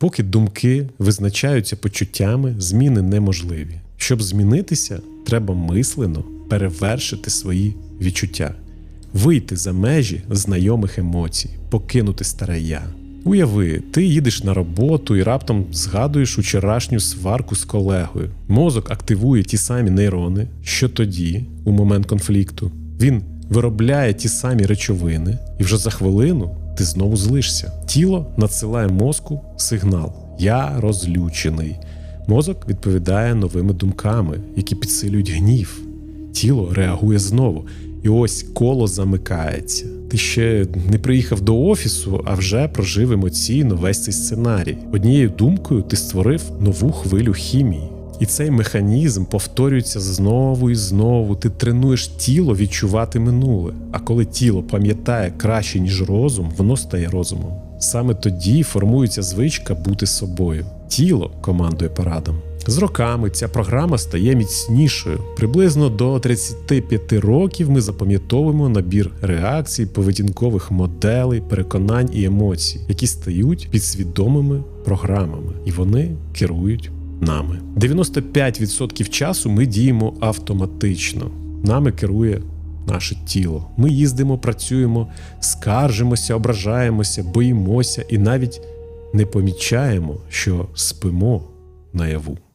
Поки думки визначаються почуттями, зміни неможливі. Щоб змінитися, треба мислено перевершити свої відчуття, вийти за межі знайомих емоцій, покинути старе я. Уяви, ти їдеш на роботу і раптом згадуєш вчорашню сварку з колегою. Мозок активує ті самі нейрони, що тоді, у момент конфлікту. Він виробляє ті самі речовини, і вже за хвилину ти знову злишся. Тіло надсилає мозку сигнал: Я розлючений. Мозок відповідає новими думками, які підсилюють гнів. Тіло реагує знову, і ось коло замикається. Ти ще не приїхав до офісу, а вже прожив емоційно весь цей сценарій. Однією думкою ти створив нову хвилю хімії. І цей механізм повторюється знову і знову. Ти тренуєш тіло відчувати минуле. А коли тіло пам'ятає краще, ніж розум, воно стає розумом. Саме тоді формується звичка бути собою. Тіло командує парадом. З роками ця програма стає міцнішою. Приблизно до 35 років ми запам'ятовуємо набір реакцій, поведінкових моделей, переконань і емоцій, які стають підсвідомими програмами, і вони керують нами. 95% часу ми діємо автоматично. Нами керує наше тіло. Ми їздимо, працюємо, скаржимося, ображаємося, боїмося і навіть не помічаємо, що спимо наяву.